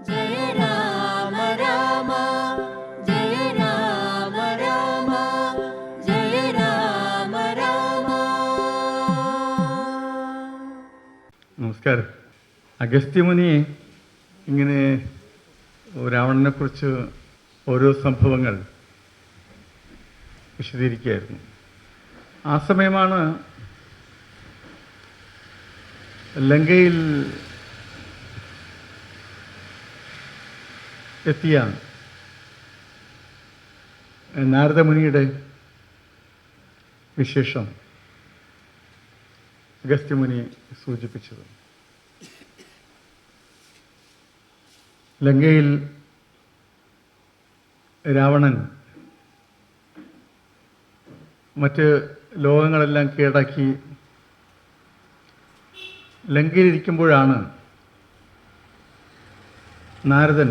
നമസ്കാരം. അഗസ്ത്യമുനി ഇങ്ങനെ രാവണനെക്കുറിച്ച് ഓരോ സംഭവങ്ങൾ വിശദീകരിക്കുകയായിരുന്നു. ആ സമയമാണ് ലങ്കയിൽ എത്തിയ നാരദമുനിയുടെ വിശേഷം അഗസ്ത്യമുനി സൂചിപ്പിച്ചത്. ലങ്കയിൽ രാവണൻ മറ്റ് ലോകങ്ങളെല്ലാം കീഴടക്കി ലങ്കയിലിരിക്കുമ്പോഴാണ് നാരദൻ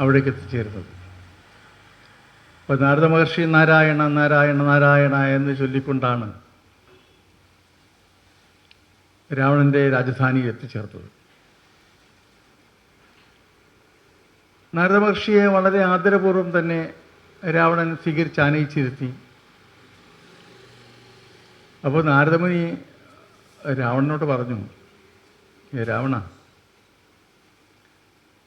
അവിടേക്ക് എത്തിച്ചേരുന്നത്. അപ്പോൾ നാരദ മഹർഷി നാരായണ നാരായണ നാരായണ എന്ന് ചൊല്ലിക്കൊണ്ടാണ് രാവണന്റെ രാജധാനിയിൽ എത്തിച്ചേർത്തത്. നാരദ മഹർഷിയെ വളരെ ആദരപൂർവം തന്നെ രാവണൻ സ്വീകരിച്ച് ആനയിച്ചിരുത്തി. അപ്പോൾ നാരദമുനി രാവണനോട് പറഞ്ഞു "ഏ രാവണ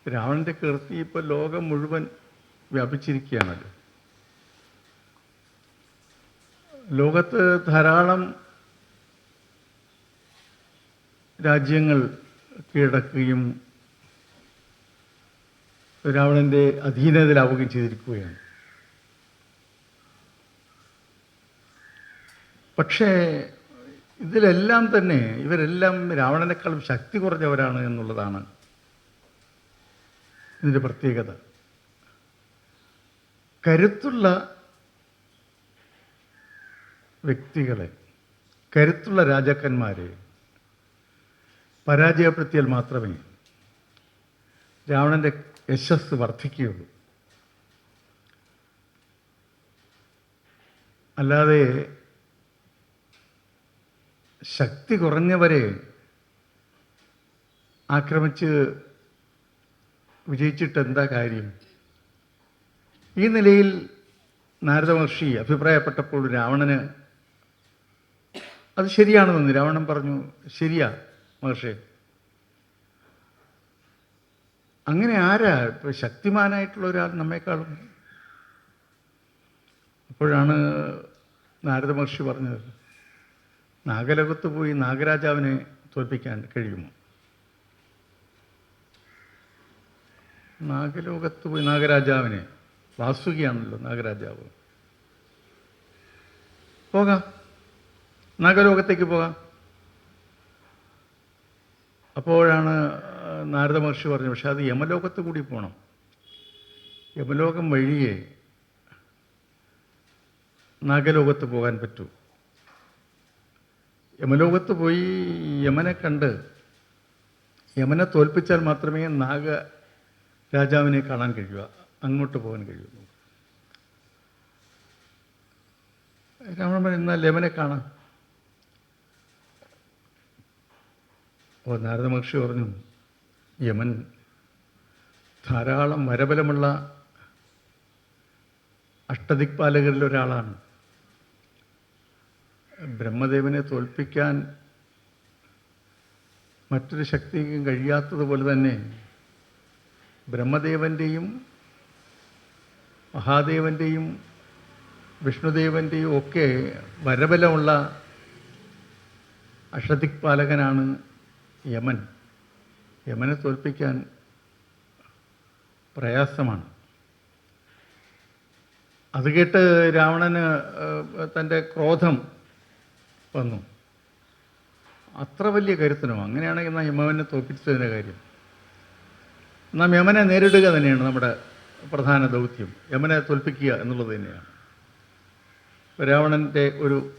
രാവണന്റെ കീർത്തി ഇപ്പോൾ ലോകം മുഴുവൻ വ്യാപിച്ചിരിക്കുകയാണല്ലോ. ലോകത്ത് ധാരാളം രാജ്യങ്ങൾ കീഴടക്കുകയും രാവണന്റെ അധീനതയിലാവുകയും ചെയ്തിരിക്കുകയാണ്. പക്ഷേ ഇതിലെല്ലാം തന്നെ ഇവരെല്ലാം രാവണനേക്കാളും ശക്തി കുറഞ്ഞവരാണ് എന്നുള്ളതാണ് ഇതിന്റെ പ്രത്യേകത. കരുത്തുള്ള വ്യക്തികളെ കരുത്തുള്ള രാജാക്കന്മാരെ പരാജയപ്പെടുത്തിയാൽ മാത്രമേ രാവണന്റെ യശസ് വർദ്ധിക്കുകയുള്ളൂ. അല്ലാതെ ശക്തി കുറഞ്ഞവരെ ആക്രമിച്ച് വിജയിച്ചിട്ട് എന്താ കാര്യം? ഈ നിലയിൽ നാരദ മഹർഷി അഭിപ്രായപ്പെട്ടപ്പോൾ രാവണന് അത് ശരിയാണെന്ന് രാവണൻ പറഞ്ഞു ശരിയാ മഹർഷി. അങ്ങനെ ആരാ? ഇപ്പോൾ ശക്തിമാനായിട്ടുള്ള ഒരാൾ നമ്മെക്കാളും. അപ്പോഴാണ് നാരദ മഹർഷി പറഞ്ഞത് നാഗലോകത്ത് പോയി നാഗരാജാവിനെ തോൽപ്പിക്കാൻ കഴിയുമോ? നാഗലോകത്ത് പോയി നാഗരാജാവിനെ. വാസുകിയാണല്ലോ നാഗരാജാവ്. പോകാം. നാഗലോകത്തേക്ക് പോകാം. അപ്പോഴാണ് നാരദ മഹർഷി പറഞ്ഞു പക്ഷെ അത് യമലോകത്ത് കൂടി പോകണം യമലോകം വഴിയേ നാഗലോകത്ത് പോകാൻ പറ്റൂ. യമലോകത്ത് പോയി യമനെ കണ്ട് യമനെ തോൽപ്പിച്ചാൽ മാത്രമേ നാഗ രാജാവിനെ കാണാൻ കഴിയുക അങ്ങോട്ട് പോകാൻ കഴിയുന്നു രാവണൻ എന്നാൽ ലെമനെ കാണാം. അപ്പോൾ നാരദ മഹർഷി പറഞ്ഞു യമൻ ധാരാളം വരബലമുള്ള അഷ്ടദിക്പാലകരിൽ ഒരാളാണ്. ബ്രഹ്മദേവനെ തോൽപ്പിക്കാൻ മറ്റൊരു ശക്തിക്കും കഴിയാത്തതുപോലെ തന്നെ ബ്രഹ്മദേവന്റെയും മഹാദേവന്റെയും വിഷ്ണുദേവന്റെയും ഒക്കെ വരബലമുള്ള അഷതിക്പാലകനാണ് യമൻ. യമനെ തോൽപ്പിക്കാൻ പ്രയാസമാണ്. അത് കേട്ട് രാവണന് തന്റെ ക്രോധം വന്നു. അത്ര വലിയ കരുത്തനോ അങ്ങനെയാണെങ്കിൽ എന്നാൽ യമവനെ തോൽപ്പിച്ചതിന്റെ കാര്യം? നാം യമനെ നേരിടുക തന്നെയാണ് നമ്മുടെ പ്രധാന ദൗത്യം. യമനെ തോൽപ്പിക്കുക എന്നുള്ളത് തന്നെയാണ്. രാവണന്റെ ഒരു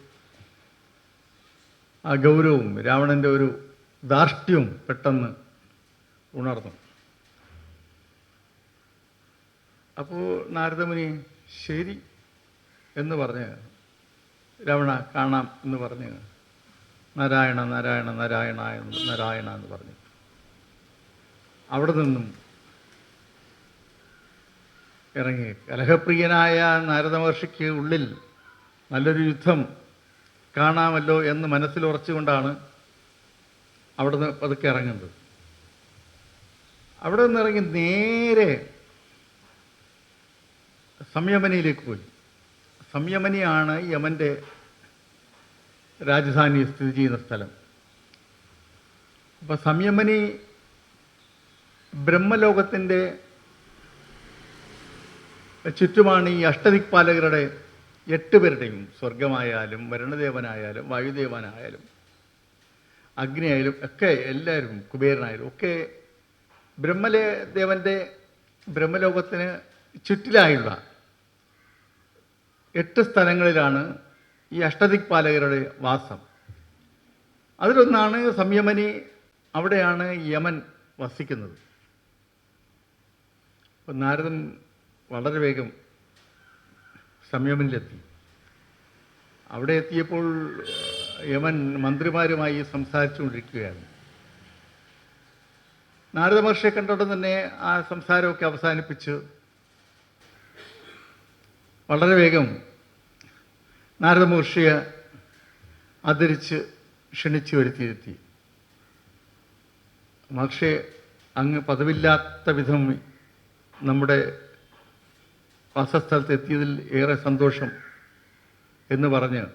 ആ ഗൗരവവും രാവണന്റെ ഒരു ധാർഷ്ട്യവും പെട്ടെന്ന് ഉണർന്നു. അപ്പോൾ നാരദമുനി ശരി എന്ന് പറഞ്ഞ് രാവണ കാണാം എന്ന് പറഞ്ഞ് നാരായണ നാരായണ നാരായണ എന്ന് നാരായണ എന്ന് പറഞ്ഞു അവിടെ നിന്നും ഇറങ്ങി. കലഹപ്രിയനായ നാരദ മഹർഷിക്ക് ഉള്ളിൽ നല്ലൊരു യുദ്ധം കാണാമല്ലോ എന്ന് മനസ്സിൽ ഉറച്ചുകൊണ്ടാണ് അവിടെ നിന്ന് പതുക്കെ ഇറങ്ങുന്നത്. അവിടെ നിന്ന് ഇറങ്ങി നേരെ സംയമനിയിലേക്ക് പോയി. സംയമനിയാണ് യമന്റെ രാജധാനി സ്ഥിതി ചെയ്യുന്ന സ്ഥലം. അപ്പോൾ സംയമനി ബ്രഹ്മലോകത്തിന്റെ ചുറ്റുമാണ് ഈ അഷ്ടദിക്പാലകരുടെ എട്ട് പേരുടെയും സ്വർഗമായാലും വരുണദേവനായാലും വായുദേവനായാലും അഗ്നിയായാലും ഒക്കെ എല്ലാവരും കുബേരനായാലും ഒക്കെ ബ്രഹ്മലേ ദേവന്റെ ബ്രഹ്മലോകത്തിന് ചുറ്റിലായുള്ള എട്ട് സ്ഥലങ്ങളിലാണ് ഈ അഷ്ടദിക്പാലകരുടെ വാസം. അതിലൊന്നാണ് സംയമനി അവിടെയാണ് യമൻ വസിക്കുന്നത്. നാരദൻ വളരെ വേഗം സംയമനിലെത്തി. അവിടെ എത്തിയപ്പോൾ യമൻ മന്ത്രിമാരുമായി സംസാരിച്ചുകൊണ്ടിരിക്കുകയാണ് നാരദ മഹർഷിയെ കണ്ടോടെ തന്നെ ആ സംസാരമൊക്കെ അവസാനിപ്പിച്ച് വളരെ വേഗം നാരദ മഹർഷിയെ ആദരിച്ച് ക്ഷണിച്ചു വരുത്തിയിരുത്തി മഹർഷിയെ അങ്ങ് പദവില്ലാത്ത വിധം നമ്മുടെ വാസസ്ഥലത്ത് എത്തിയതിൽ ഏറെ സന്തോഷം എന്ന് പറഞ്ഞ്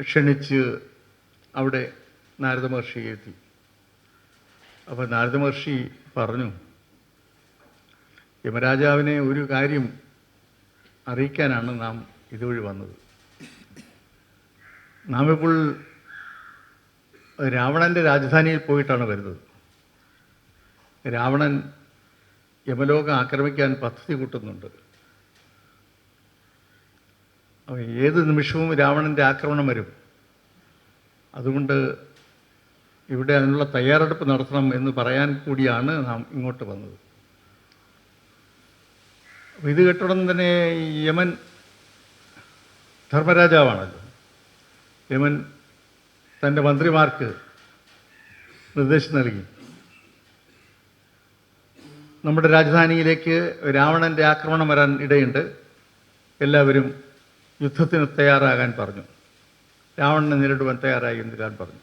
ക്ഷണിച്ച് അവിടെ നാരദ മഹർഷി എത്തി. അപ്പോൾ നാരദ മഹർഷി പറഞ്ഞു യമരാജാവിനെ ഒരു കാര്യം അറിയിക്കാനാണ് നാം ഇതുവഴി വന്നത്. നാം ഇപ്പോൾ രാവണന്റെ രാജധാനിയിൽ പോയിട്ടാണ് വരുന്നത്. രാവണൻ യമലോകം ആക്രമിക്കാൻ പദ്ധതി കൂട്ടുന്നുണ്ട്. ഏത് നിമിഷവും രാവണന്റെ ആക്രമണം വരും. അതുകൊണ്ട് ഇവിടെ അതിനുള്ള തയ്യാറെടുപ്പ് നടത്തണം എന്ന് പറയാൻ കൂടിയാണ് നാം ഇങ്ങോട്ട് വന്നത്. ഇത് കേട്ടോടം തന്നെ യമൻ ധർമ്മരാജാവാണല്ലോ. യമൻ തന്റെ മന്ത്രിമാർക്ക് നിർദ്ദേശം നൽകി. നമ്മുടെ രാജധാനിയിലേക്ക് രാവണന്റെ ആക്രമണം വരാൻ ഇടയുണ്ട്. എല്ലാവരും യുദ്ധത്തിന് തയ്യാറാകാൻ പറഞ്ഞു. രാവണനെ നേരിടുവാൻ തയ്യാറായി എന്ന് ഞാൻ പറഞ്ഞു.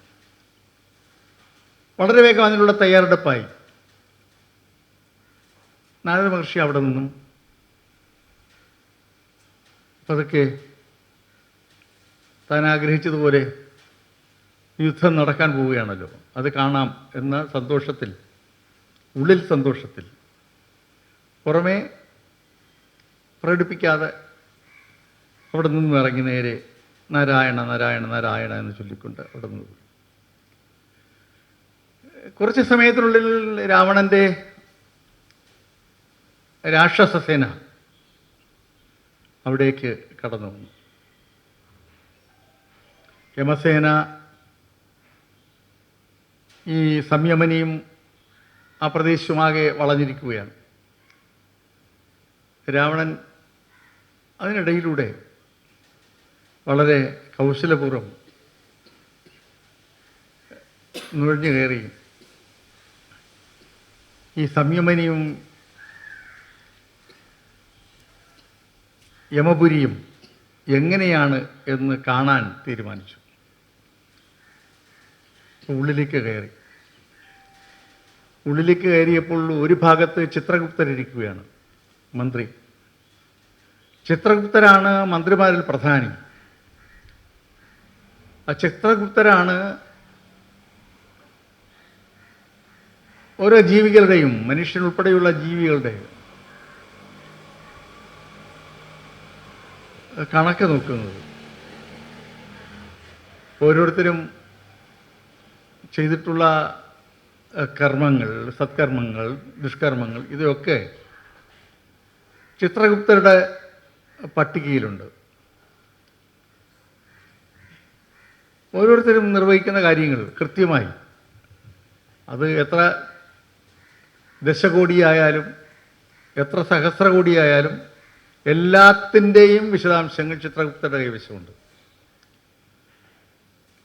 വളരെ വേഗം അതിനുള്ള തയ്യാറെടുപ്പായി. നാരദ മഹർഷി അവിടെ നിന്നും. പതുക്കെ താൻ ആഗ്രഹിച്ചതുപോലെ യുദ്ധം നടക്കാൻ പോവുകയാണല്ലോ. അത് കാണാം എന്ന സന്തോഷത്തിൽ ഉള്ളിൽ സന്തോഷത്തിൽ. പുറമേ പ്രകടിപ്പിക്കാതെ അവിടെ നിന്നും ഇറങ്ങി നേരെ നാരായണ നാരായണ നാരായണ എന്ന് ചൊല്ലിക്കൊണ്ട് അവിടെ നിന്ന് കുറച്ച് സമയത്തിനുള്ളിൽ രാവണന്റെ രാക്ഷസസേന അവിടേക്ക് കടന്നു വന്നു. യമസേന ഈ സംയമനിയും ആ പ്രദേശവുമാകെ വളഞ്ഞിരിക്കുകയാണ്. രാവണൻ അതിനിടയിലൂടെ വളരെ കൗശലപൂർവം നുഴഞ്ഞു കയറി. ഈ സംയമനിയും യമപുരിയും എങ്ങനെയാണ് എന്ന് കാണാൻ തീരുമാനിച്ചു. ഉള്ളിലേക്ക് കയറി. ഉള്ളിലേക്ക് കയറിയപ്പോൾ ഒരു ഭാഗത്ത് ചിത്രഗുപ്തരിരിക്കുകയാണ് മന്ത്രി. ചിത്രഗുപ്തരാണ് മന്ത്രിമാരിൽ പ്രധാനി. ആ ചിത്രഗുപ്തരാണ് ഓരോ ജീവികളുടെയും മനുഷ്യൻ ഉൾപ്പെടെയുള്ള ജീവികളുടെ കണക്ക് നോക്കുന്നത്. ഓരോരുത്തരും ചെയ്തിട്ടുള്ള കർമ്മങ്ങൾ സത്കർമ്മങ്ങൾ ദുഷ്കർമ്മങ്ങൾ ഇതൊക്കെ ചിത്രഗുപ്തരുടെ പട്ടികയിലുണ്ട്. ഓരോരുത്തരും നിർവഹിക്കുന്ന കാര്യങ്ങൾ കൃത്യമായി. അത് എത്ര ദശകോടിയായാലും എത്ര സഹസ്രകോടിയായാലും എല്ലാത്തിന്റെയും വിശദാംശങ്ങൾ ചിത്രഗുപ്തരുടെ കൈവശമുണ്ട്.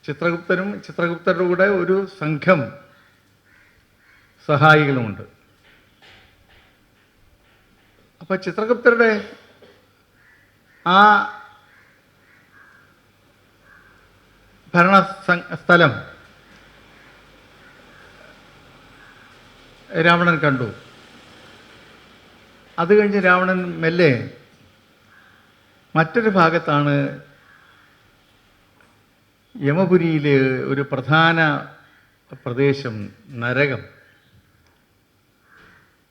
ചിത്രഗുപ്തനും ചിത്രഗുപ്തരുടെ കൂടെ ഒരു സംഘം സഹായികളുമുണ്ട്. അപ്പോൾ ചിത്രഗുപ്തരുടെ ആ ഭരണ സ്ഥലം രാവണൻ കണ്ടു. അത് കഴിഞ്ഞ് രാവണൻ മെല്ലെ മറ്റൊരു ഭാഗത്താണ് യമപുരിയിലെ ഒരു പ്രധാന പ്രദേശം നരകം.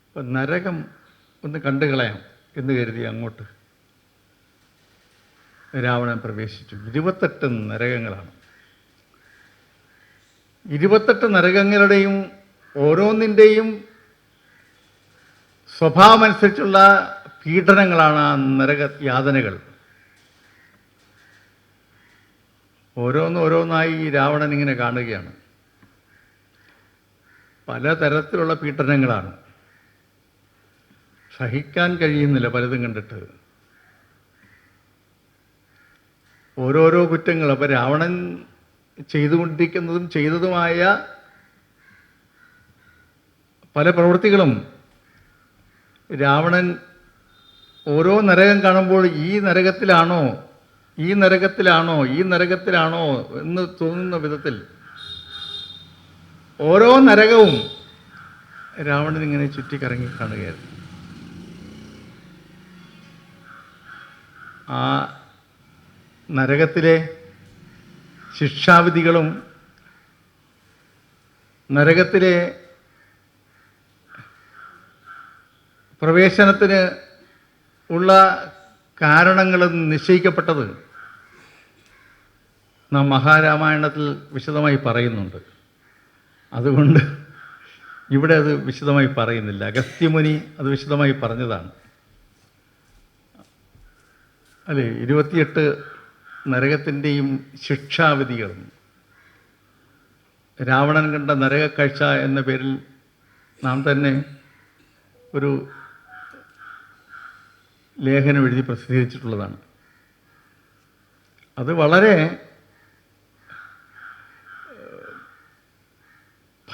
അപ്പം നരകം ഒന്ന് കണ്ടു കളയാം എന്ന് കരുതി അങ്ങോട്ട് രാവണൻ പ്രവേശിച്ചു. ഇരുപത്തെട്ട് നരകങ്ങളാണ്. ഇരുപത്തെട്ട് നരകങ്ങളുടെയും ഓരോന്നിന്റെയും സ്വഭാവമനുസരിച്ചുള്ള പീഡനങ്ങളാണ് ആ നരക യാതനകൾ. ഓരോന്ന് ഓരോന്നായി രാവണൻ ഇങ്ങനെ കാണുകയാണ്. പലതരത്തിലുള്ള പീഡനങ്ങളാണ്. സഹിക്കാൻ കഴിയുന്നില്ല പലതും കണ്ടിട്ട്. ഓരോരോ കുറ്റങ്ങൾ. അപ്പം രാവണൻ ചെയ്തുകൊണ്ടിരിക്കുന്നതും ചെയ്തതുമായ പല പ്രവൃത്തികളും രാവണൻ ഓരോ നരകം കാണുമ്പോൾ ഈ നരകത്തിലാണോ ഈ നരകത്തിലാണോ ഈ നരകത്തിലാണോ എന്ന് തോന്നുന്ന വിധത്തിൽ ഓരോ നരകവും രാവണൻ ഇങ്ങനെ ചുറ്റിക്കറങ്ങി കാണുകയായിരുന്നു ആ നരകത്തിലെ ശിക്ഷാവിധികളും നരകത്തിലെ പ്രവേശനത്തിന് ഉള്ള കാരണങ്ങളും നിശ്ചയിക്കപ്പെട്ടത് നാം മഹാരാമായണത്തിൽ വിശദമായി പറയുന്നുണ്ട്. അതുകൊണ്ട് ഇവിടെ അത് വിശദമായി പറയുന്നില്ല. അഗസ്ത്യമുനി അത് വിശദമായി പറഞ്ഞതാണ്. അല്ലേ? ഇരുപത്തിയെട്ട് നരകത്തിന്റെയും ശിക്ഷാവിധികളും. രാവണൻ കണ്ട നരകക്കാഴ്ച എന്ന പേരിൽ നാം തന്നെ ഒരു ലേഖനം എഴുതി പ്രസിദ്ധീകരിച്ചിട്ടുള്ളതാണ്. അത് വളരെ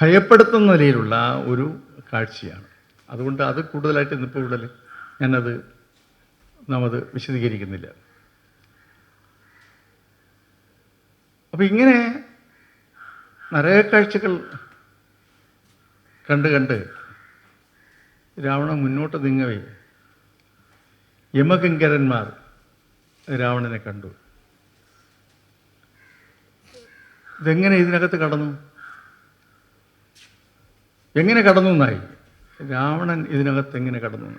ഭയപ്പെടുത്തുന്ന നിലയിലുള്ള ഒരു കാഴ്ചയാണ്. അതുകൊണ്ട് അത് കൂടുതലായിട്ട് ഇന്നിപ്പോൾ കൂടുതൽ ഞാനത് നാം അത് വിശദീകരിക്കുന്നില്ല. അപ്പം ഇങ്ങനെ നിറയെ കാഴ്ചകൾ കണ്ട് കണ്ട് രാവണൻ മുന്നോട്ട് നീങ്ങവേ. യമകിങ്കരന്മാർ രാവണനെ കണ്ടു. ഇതെങ്ങനെ ഇതിനകത്ത് കടന്നു? എങ്ങനെ കടന്നു എന്നായി? രാവണൻ ഇതിനകത്ത് എങ്ങനെ കടന്നു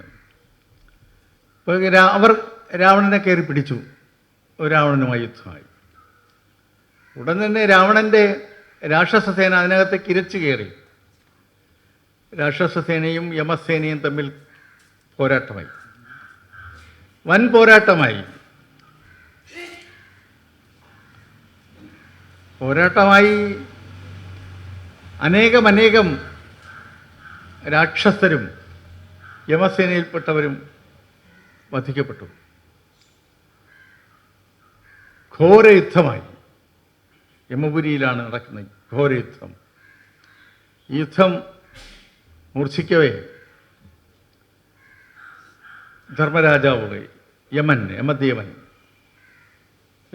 അപ്പോൾ അവർ രാവണനെ കയറി പിടിച്ചു. രാവണനുമായി യുദ്ധമായി. ഉടൻ തന്നെ രാവണന്റെ രാക്ഷസസേന അതിനകത്ത് കിരച്ചു കയറി. രാക്ഷസസേനയും യമസേനയും തമ്മിൽ പോരാട്ടമായി. വൻ പോരാട്ടമായി. പോരാട്ടമായി അനേകം അനേകം രാക്ഷസരും യമസേനയിൽപ്പെട്ടവരും വധിക്കപ്പെട്ടു. ഘോര യുദ്ധമായി യമപുരിയിലാണ് നടക്കുന്നത് ഘോരയുദ്ധം യുദ്ധം. മൂർച്ഛിക്കവേ ധർമ്മരാജാവ് യമൻ യമദേവൻ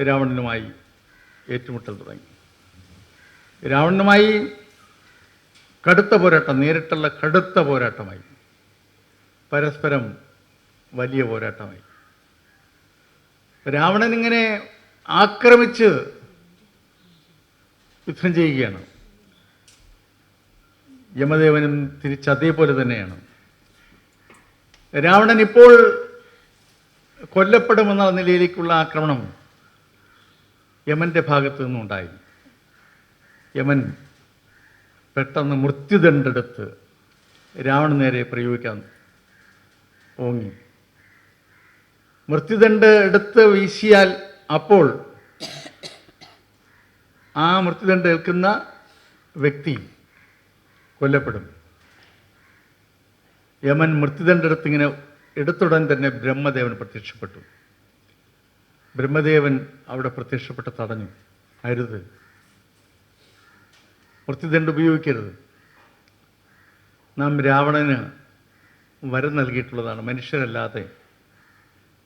രാവണനുമായി ഏറ്റുമുട്ടൽ തുടങ്ങി. രാവണനുമായി കടുത്ത പോരാട്ടം നേരിട്ടുള്ള കടുത്ത പോരാട്ടമായി. പരസ്പരം വലിയ പോരാട്ടമായി. രാവണൻ ഇങ്ങനെ ആക്രമിച്ച് യുദ്ധം ചെയ്യുകയാണ്. യമദേവനും തിരിച്ച് അതേപോലെ തന്നെയാണ്. രാവണൻ ഇപ്പോൾ കൊല്ലപ്പെടുമെന്ന നിലയിലേക്കുള്ള ആക്രമണം യമന്റെ ഭാഗത്തു നിന്നുണ്ടായി. യമൻ പെട്ടെന്ന് മൃത്യുദണ്ഡെടുത്ത് രാവണ നേരെ പ്രയോഗിക്കാൻ ഓങ്ങി. മൃത്യുദണ്ഡ് എടുത്ത് വീശിയാൽ അപ്പോൾ ആ മൃത്യുദണ്ഡ് ഏൽക്കുന്ന വ്യക്തി കൊല്ലപ്പെടും. യമൻ മൃത്യുദണ്ഡെടുത്ത് ഇങ്ങനെ എടുത്തുടൻ തന്നെ ബ്രഹ്മദേവൻ പ്രത്യക്ഷപ്പെട്ടു. ബ്രഹ്മദേവൻ അവിടെ പ്രത്യക്ഷപ്പെട്ട് തടഞ്ഞു. അരുത്. മൃത്യുദണ്ഡ് ഉപയോഗിക്കരുത്. നാം രാവണന് വരം നൽകിയിട്ടുള്ളതാണ്. മനുഷ്യരല്ലാതെ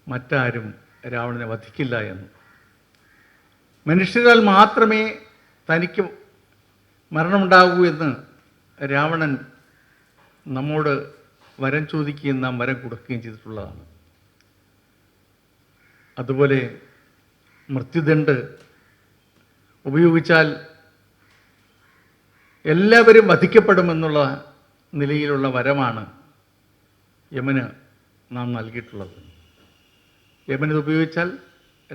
മറ്റാരും രാവണനെ വധിക്കില്ല എന്ന്. മനുഷ്യരാൽ മാത്രമേ തനിക്ക് മരണമുണ്ടാകൂ എന്ന് രാവണൻ നമ്മോട് വരം ചോദിക്കുകയും നാം വരം കൊടുക്കുകയും ചെയ്തിട്ടുള്ളതാണ്. അതുപോലെ മൃത്യുദണ്ഡ് ഉപയോഗിച്ചാൽ എല്ലാവരും വധിക്കപ്പെടുമെന്നുള്ള നിലയിലുള്ള വരമാണ് യമന് നാം നൽകിയിട്ടുള്ളത്. യമനത് ഉപയോഗിച്ചാൽ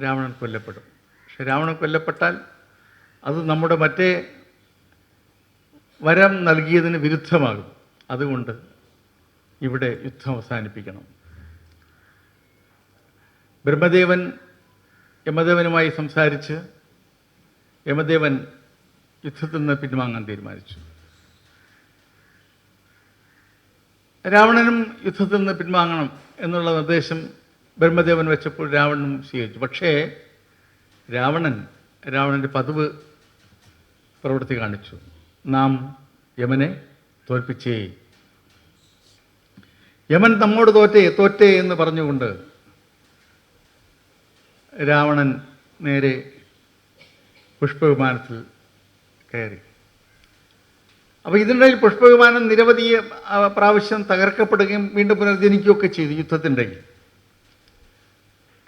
രാവണൻ കൊല്ലപ്പെടും. രാവണൻ കൊല്ലപ്പെട്ടാൽ അത് നമ്മുടെ മറ്റേ വരം നൽകിയതിന് വിരുദ്ധമാകും. അതുകൊണ്ട് ഇവിടെ യുദ്ധം അവസാനിപ്പിക്കണം. ബ്രഹ്മദേവൻ യമദേവനുമായി സംസാരിച്ച് യമദേവൻ യുദ്ധത്തിൽ നിന്ന് പിൻവാങ്ങാൻ തീരുമാനിച്ചു. രാവണനും യുദ്ധത്തിൽ നിന്ന് പിൻവാങ്ങണം എന്നുള്ള നിർദ്ദേശം ബ്രഹ്മദേവൻ വെച്ചപ്പോൾ രാവണനും സ്വീകരിച്ചു. പക്ഷേ രാവണൻ രാവണന്റെ പതിവ് പ്രവൃത്തി കാണിച്ചു. നാം യമനെ തോൽപ്പിച്ചേ. യമൻ നമ്മോട് തോറ്റേ തോറ്റേ എന്ന് പറഞ്ഞുകൊണ്ട് രാവണൻ നേരെ പുഷ്പവിമാനത്തിൽ കയറി. അപ്പോൾ ഇതിനിടയിൽ പുഷ്പവിമാനം നിരവധി പ്രാവശ്യം തകർക്കപ്പെടുകയും വീണ്ടും പുനർജനിക്കുകയൊക്കെ ചെയ്തു യുദ്ധത്തിന്റെ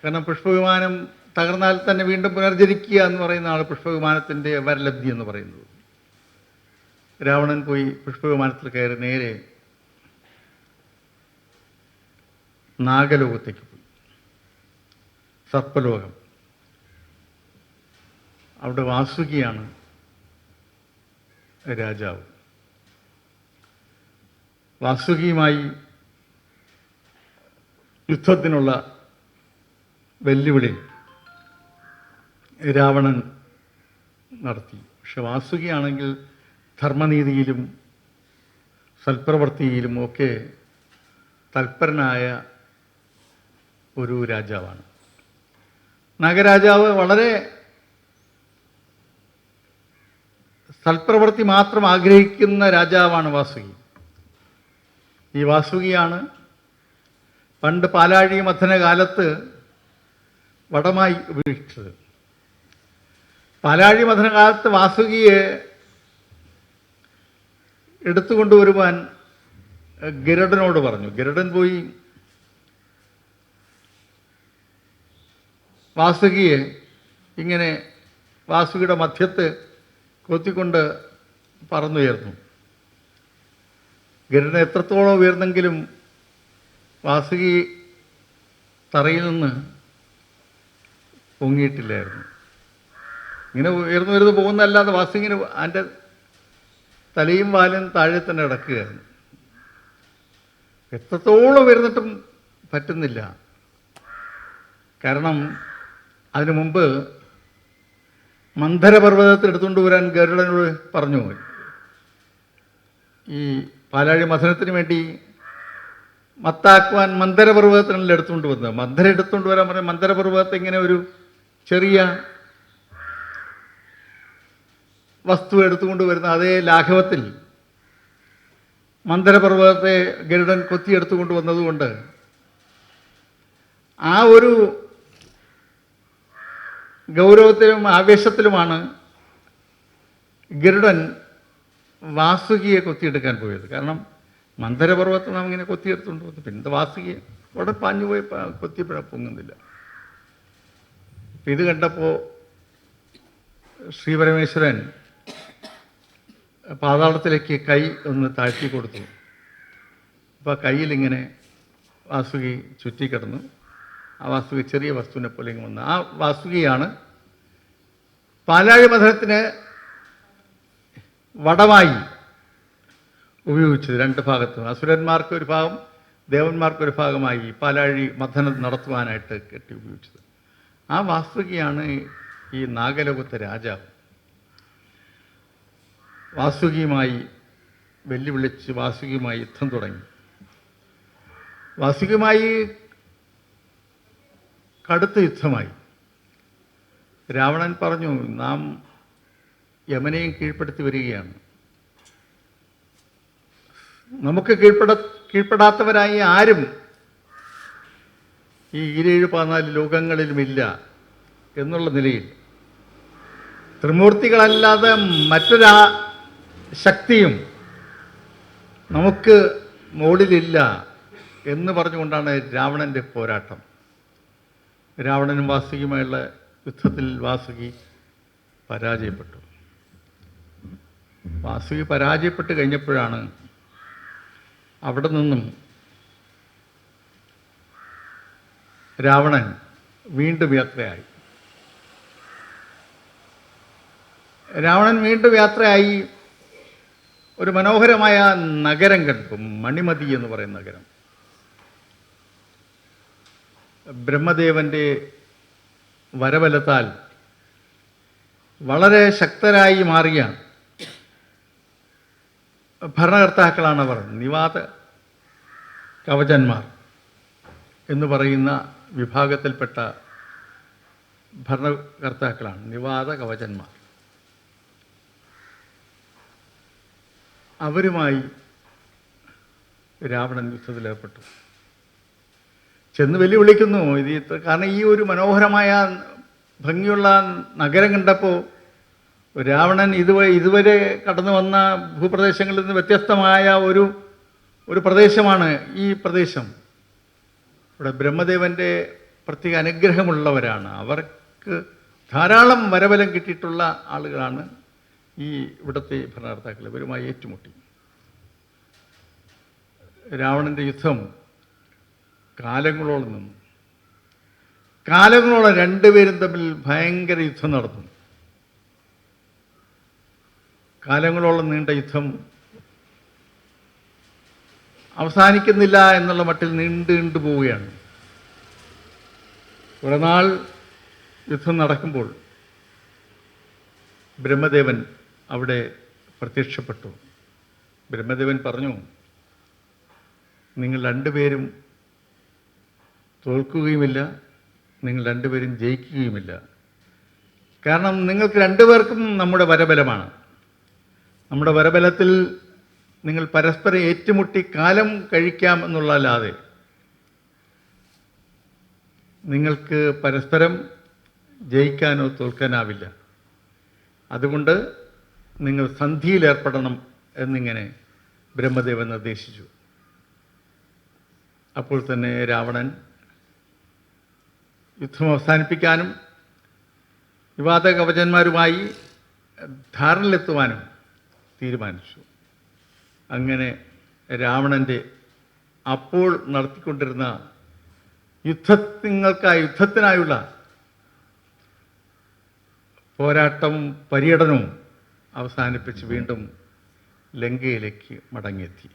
കാരണം പുഷ്പവിമാനം തകർന്നാൽ തന്നെ വീണ്ടും പുനർജനിക്കുക എന്ന് പറയുന്നതാണ് പുഷ്പവിമാനത്തിന്റെ വരലബ്ധി എന്ന് പറയുന്നത്. രാവണൻ പോയി പുഷ്പവിമാനത്തിൽ കയറി നേരെ നാഗലോകത്തേക്ക് പോയി. സർപ്പലോകം. അവിടെ വാസുകിയാണ് രാജാവ്. വാസുകിയുമായി യുദ്ധത്തിനുള്ള വെല്ലുവിളി. രാവണൻ നടത്തി. പക്ഷെ വാസുകിയാണെങ്കിൽ ധർമ്മനീതിയിലും സൽപ്രവൃത്തിയിലും ഒക്കെ തൽപരനായ ഒരു രാജാവാണ്. നാഗരാജാവ് വളരെ സൽപ്രവൃത്തി മാത്രം ആഗ്രഹിക്കുന്ന രാജാവാണ് വാസുകി. ഈ വാസുകിയാണ് പണ്ട് പാലാഴി മഥന കാലത്ത് വടമായി ഉപയോഗിച്ചത്. പാലാഴി മഥനകാലത്ത് വാസുകിയെ എടുത്തുകൊണ്ടുവരുവാൻ ഗരുഡനോട് പറഞ്ഞു. ഗരുഡൻ പോയി വാസുകിയെ ഇങ്ങനെ വാസുകിയുടെ മധ്യത്ത് കൊത്തിക്കൊണ്ട് പറന്നുയർന്നു. ഗരുഡൻ എത്രത്തോളം ഉയർന്നെങ്കിലും വാസുകി തറയിൽ നിന്ന് പൊങ്ങിയിട്ടില്ലായിരുന്നു. ഇങ്ങനെ ഉയർന്നു വരുന്നത് പോകുന്നതല്ലാതെ വാസിങ്ങിന് അതിന്റെ തലയും വാലും താഴെ തന്നെ കിടക്കുകയായിരുന്നു. എത്രത്തോളം ഉയർന്നിട്ടും പറ്റുന്നില്ല. കാരണം അതിനു മുമ്പ് മന്ധരപർവതത്തിൽ എടുത്തുകൊണ്ട് വരാൻ ഗരുഡനോട് പറഞ്ഞു ഈ പാലാഴി മഥനത്തിന് വേണ്ടി മത്താക്കുവാൻ മന്ധരപർവതത്തിനല്ല എടുത്തുകൊണ്ട് വന്നത്. മന്ധര എടുത്തുകൊണ്ട് വരാൻ പറഞ്ഞ മന്ധരപർവതത്തെ ഇങ്ങനെ ഒരു ചെറിയ വസ്തു എടുത്തുകൊണ്ട് വരുന്ന അതേ ലാഘവത്തിൽ മന്ദരപർവതത്തെ ഗരുഡൻ കൊത്തിയെടുത്തുകൊണ്ട് വന്നതുകൊണ്ട് ആ ഒരു ഗൗരവത്തിലും ആവേശത്തിലുമാണ് ഗരുഡൻ വാസുകിയെ കൊത്തിയെടുക്കാൻ പോയത്. കാരണം മന്ദരപർവത്തെ നാം ഇങ്ങനെ കൊത്തിയെടുത്തുകൊണ്ട് വന്നു. പിന്നെ വാസുകിയെ അവിടെ പാഞ്ഞു പോയി കൊത്തിയപ്പോഴാ പൊങ്ങുന്നില്ല. ഇത് കണ്ടപ്പോൾ ശ്രീപരമേശ്വരൻ പാതാളത്തിലേക്ക് കൈ ഒന്ന് താഴ്ത്തി കൊടുത്തു. അപ്പോൾ കയ്യിലിങ്ങനെ വാസുകി ചുറ്റിക്കിടന്നു ആ വാസുകി ചെറിയ വസ്തുവിനെ പോലെ ഇങ്ങനെ വന്നു. ആ വാസുകിയാണ് പാലാഴി മഥനത്തിന് വടമായി ഉപയോഗിച്ചത് രണ്ട് ഭാഗത്തും. അസുരന്മാർക്ക് ഒരു ഭാഗം ദേവന്മാർക്ക് ഒരു ഭാഗമായി പാലാഴി മഥനം നടത്തുവാനായിട്ട് കെട്ടി ഉപയോഗിച്ചത്. ആ വാസുകിയാണ് ഈ നാഗലോകത്തെ രാജാവ്. വാസുകിയുമായി വെല്ലുവിളിച്ച് വാസുകിയുമായി യുദ്ധം തുടങ്ങി. വാസുകിയുമായി കടുത്ത യുദ്ധമായി. രാവണൻ പറഞ്ഞു നാം യമനെയും കീഴ്പ്പെടുത്തി വരികയാണ്. നമുക്ക് കീഴ്പ്പെട കീഴ്പ്പെടാത്തവരായി ആരും ഈ ഇരേഴ് പതിനാല് ലോകങ്ങളിലുമില്ല എന്നുള്ള നിലയിൽ ത്രിമൂർത്തികളല്ലാതെ മറ്റൊരാ ശക്തിയും നമുക്ക് മുകളിലില്ല എന്ന് പറഞ്ഞുകൊണ്ടാണ് രാവണന്റെ പോരാട്ടം. രാവണനും വാസുകിയുമായുള്ള യുദ്ധത്തിൽ വാസുകി പരാജയപ്പെട്ടു. വാസുകി പരാജയപ്പെട്ട് കഴിഞ്ഞപ്പോഴാണ് അവിടെ നിന്നും രാവണൻ വീണ്ടും യാത്രയായി. രാവണൻ വീണ്ടും യാത്രയായി. ഒരു മനോഹരമായ നഗരം കണ്ടു. മണിമതി എന്ന് പറയുന്ന നഗരം. ബ്രഹ്മദേവന്റെ വരബലത്താൽ വളരെ ശക്തരായി മാറിയ ഭരണകർത്താക്കളാണ് അവർ. നിവാത കവചന്മാർ എന്ന് പറയുന്ന വിഭാഗത്തിൽപ്പെട്ട ഭരണകർത്താക്കളാണ്. നിവാത കവചന്മാർ. അവരുമായി രാവണൻ യുദ്ധത്തിലേർപ്പെട്ടു ചെന്ന് വെല്ലുവിളിക്കുന്നു ഇത് ഇത്ര കാരണം ഈ ഒരു മനോഹരമായ ഭംഗിയുള്ള നഗരം കണ്ടപ്പോൾ രാവണൻ ഇതുവരെ ഇതുവരെ കടന്നു വന്ന ഭൂപ്രദേശങ്ങളിൽ നിന്ന് വ്യത്യസ്തമായ ഒരു ഒരു പ്രദേശമാണ് ഈ പ്രദേശം. ഇവിടെ ബ്രഹ്മദേവന്റെ പ്രത്യേക അനുഗ്രഹമുള്ളവരാണ്. അവർക്ക് ധാരാളം വരബലം കിട്ടിയിട്ടുള്ള ആളുകളാണ് ഈ ഇവിടുത്തെ ഭരണകർത്താക്കൾ ഇവരുമായി ഏറ്റുമുട്ടി. രാവണന്റെ യുദ്ധം കാലങ്ങളോളം നിന്നു. കാലങ്ങളോളം രണ്ടുപേരും തമ്മിൽ ഭയങ്കര യുദ്ധം നടന്നു. കാലങ്ങളോളം നീണ്ട യുദ്ധം അവസാനിക്കുന്നില്ല എന്നുള്ള മട്ടിൽ നീണ്ടു നീണ്ടു പോവുകയാണ്. കുറേ നാൾ യുദ്ധം നടക്കുമ്പോൾ ബ്രഹ്മദേവൻ അവിടെ പ്രത്യക്ഷപ്പെട്ടു. ബ്രഹ്മദേവൻ പറഞ്ഞു നിങ്ങൾ രണ്ടുപേരും തോൽക്കുകയുമില്ല നിങ്ങൾ രണ്ടുപേരും ജയിക്കുകയുമില്ല. കാരണം നിങ്ങൾക്ക് രണ്ടുപേർക്കും നമ്മുടെ വരബലമാണ്. നമ്മുടെ വരബലത്തിൽ നിങ്ങൾ പരസ്പരം ഏറ്റുമുട്ടി കാലം കഴിക്കാം എന്നുള്ളതല്ലാതെ നിങ്ങൾക്ക് പരസ്പരം ജയിക്കാനോ തോൽക്കാനാവില്ല. അതുകൊണ്ട് നിങ്ങൾ സന്ധിയിലേർപ്പെടണം എന്നിങ്ങനെ ബ്രഹ്മദേവൻ നിർദ്ദേശിച്ചു. അപ്പോൾ തന്നെ രാവണൻ യുദ്ധം അവസാനിപ്പിക്കാനും വിവാദ കവചന്മാരുമായി ധാരണയിലെത്തുവാനും തീരുമാനിച്ചു. അങ്ങനെ രാവണന്റെ അപ്പോൾ നടത്തിക്കൊണ്ടിരുന്ന യുദ്ധത്തിങ്ങൾക്കായി യുദ്ധത്തിനായുള്ള പോരാട്ടവും പര്യടനവും അവസാനിപ്പിച്ച് വീണ്ടും ലങ്കയിലേക്ക് മടങ്ങിയെത്തി.